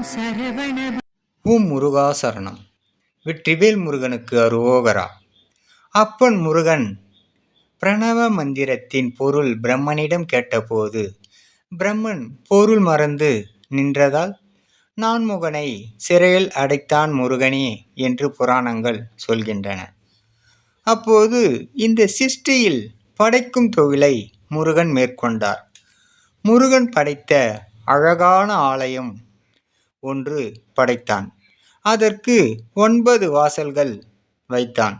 உம் முருகா சரணம். வெற்றிவேல் முருகனுக்கு அருவோகரா அப்பன் முருகன் பிரணவ மந்திரத்தின் பொருள் பிரம்மனிடம் கேட்டபோது பிரம்மன் பொருள் மறந்து நின்றதால் நான் முகனை சிறையில் அடைத்தான் முருகனே என்று புராணங்கள் சொல்கின்றன. அப்போது இந்த சிருஷ்டியில் படைக்கும் தொழிலை முருகன் மேற்கொண்டார். முருகன் படைத்த அழகான ஆலயம் ஒன்று படைத்தான். அதற்கு ஒன்பது வாசல்கள் வைத்தான்.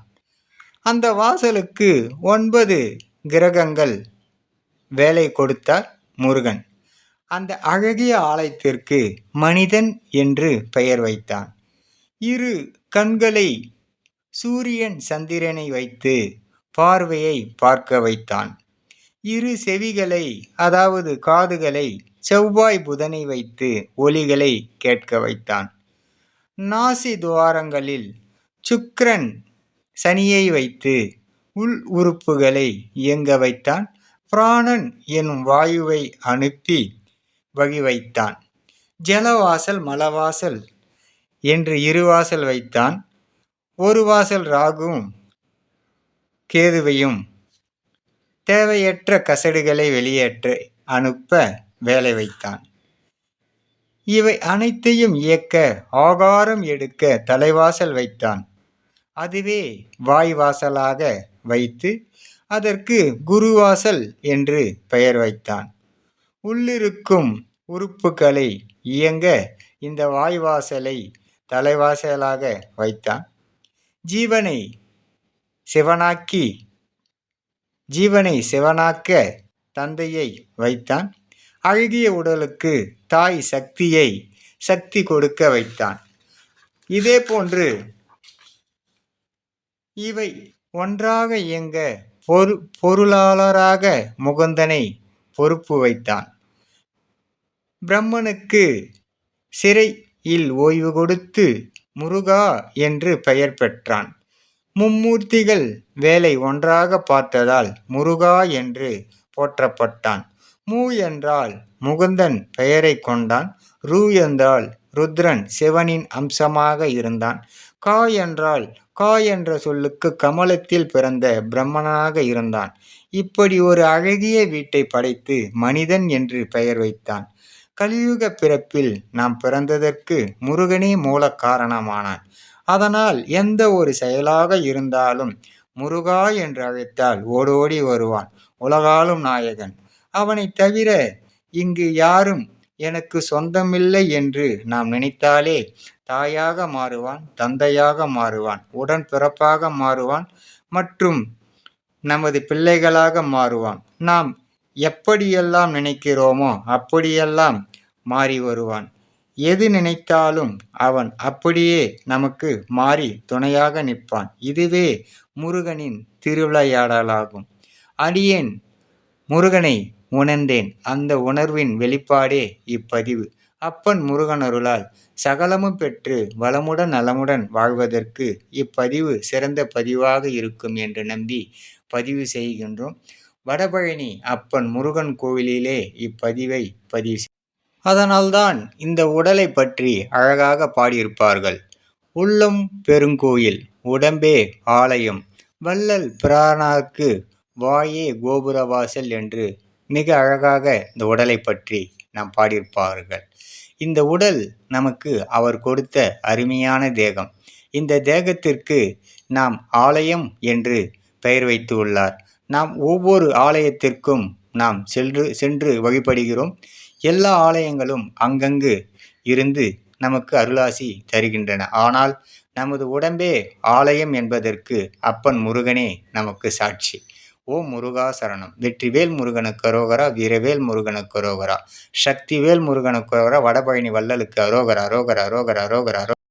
அந்த வாசலுக்கு ஒன்பது கிரகங்கள் வேலை கொடுத்தார் முருகன். அந்த அழகிய ஆலயத்திற்கு மனிதன் என்று பெயர் வைத்தான். இரு கண்களை சூரியன் சந்திரனை வைத்து பார்வையை பார்க்க வைத்தான். இரு செவிகளை அதாவது காதுகளை செவ்வாய் புதனை வைத்து ஒலிகளை கேட்க வைத்தான். நாசி துவாரங்களில் சுக்ரன் சனியை வைத்து உள் உறுப்புகளை இயங்க வைத்தான். பிராணன் எனும் வாயுவை அனுப்பி வழி வைத்தான். ஜலவாசல் மலவாசல் என்று இரு வாசல் வைத்தான். ஒரு வாசல் ராகுவும் கேதுவையும் தேவையற்ற கசடுகளை வெளியேற்ற அனுப்ப வேலை வைத்தான். இவை அனைத்தையும் இயக்க ஆகாரம் எடுக்க தலைவாசல் வைத்தான். அதுவே வாய் வாசலாக வைத்து அதற்கு குருவாசல் என்று பெயர் வைத்தான். உள்ளிருக்கும் உறுப்புகளை இயங்க இந்த வாய்வாசலை தலைவாசலாக வைத்தான். ஜீவனை சிவனாக்கி ஜீவனை சிவனாக்க தந்தையை வைத்தான். அழுகிய உடலுக்கு தாய் சக்தியை சக்தி கொடுக்க வைத்தான். இதே போன்று இவை ஒன்றாக இயங்க பொரு பொருளாளராக முகுந்தனை பொறுப்பு வைத்தான். பிரம்மனுக்கு சிறையில் ஓய்வு கொடுத்து முருகா என்று பெயர் பெற்றான். மும்மூர்த்திகள் வேலை ஒன்றாக பார்த்ததால் முருகா என்று போற்றப்பட்டான். மூ என்றால் முகுந்தன் பெயரை கொண்டான். ரு என்றால் ருத்ரன் சிவனின் அம்சமாக இருந்தான். கா என்றால் கா என்ற சொல்லுக்கு கமலத்தில் பிறந்த பிரம்மனாக இருந்தான். இப்படி ஒரு அழகிய வீட்டை படைத்து மனிதன் என்று பெயர் வைத்தான். கலியுக பிறப்பில் நாம் பிறந்ததற்கு முருகனே மூல காரணமானான் அதனால் எந்த ஒரு செயலாக இருந்தாலும் முருகா என்று அழைத்தால் ஓடோடி வருவான். உலகாலும் நாயகன். அவனை தவிர இங்கு யாரும் எனக்கு சொந்தமில்லை என்று நாம் நினைத்தாலே தாயாக மாறுவான் தந்தையாக மாறுவான் உடன் பிறப்பாக மாறுவான் மற்றும் நமது பிள்ளைகளாக மாறுவான். நாம் எப்படியெல்லாம் நினைக்கிறோமோ அப்படியெல்லாம் மாறி வருவான். எது நினைத்தாலும் அவன் அப்படியே நமக்கு மாறி துணையாக நிற்பான். இதுவே முருகனின் திருவிளையாடலாகும். அடியேன் முருகனை உணர்ந்தேன். அந்த உணர்வின் வெளிப்பாடே இப்பதிவு. அப்பன் முருகனருளால் சகலமும் பெற்று வளமுடன் நலமுடன் வாழ்வதற்கு இப்பதிவு சிறந்த பதிவாக இருக்கும் என்று நம்பி பதிவு செய்கின்றோம். வடபழனி அப்பன் முருகன் கோவிலிலே இப்பதிவை பதிவு அதனால்தான் இந்த உடலை பற்றி அழகாக பாடியிருப்பார்கள். உள்ளம் பெருங்கோயில் உடம்பே ஆலயம் வள்ளல் பிரானாக்கு வாயே கோபுரவாசல் என்று மிக அழகாக இந்த உடலை பற்றி நாம் பாடியிருப்பார்கள். இந்த உடல் நமக்கு அவர் கொடுத்த அருமையான தேகம். இந்த தேகத்திற்கு நாம் ஆலயம் என்று பெயர் வைத்து உள்ளார். நாம் ஒவ்வொரு ஆலயத்திற்கும் நாம் சென்று சென்று வழிபடுகிறோம். எல்லா ஆலயங்களும் அங்கங்கு இருந்து நமக்கு அருளாசி தருகின்றன. ஆனால் நமது உடம்பே ஆலயம் என்பதற்கு அப்பன் முருகனே நமக்கு சாட்சி. ஓம் முருகா சரணம். வெற்றிவேல் முருகனுக்கு அரோகரா வீரவேல் முருகனுக்கு அரோகரா. சக்திவேல் முருகனுக்கு அரோகரா வடபழனி வள்ளலுக்கு அரோகரா அரோகரா அரோகரா அரோகரா.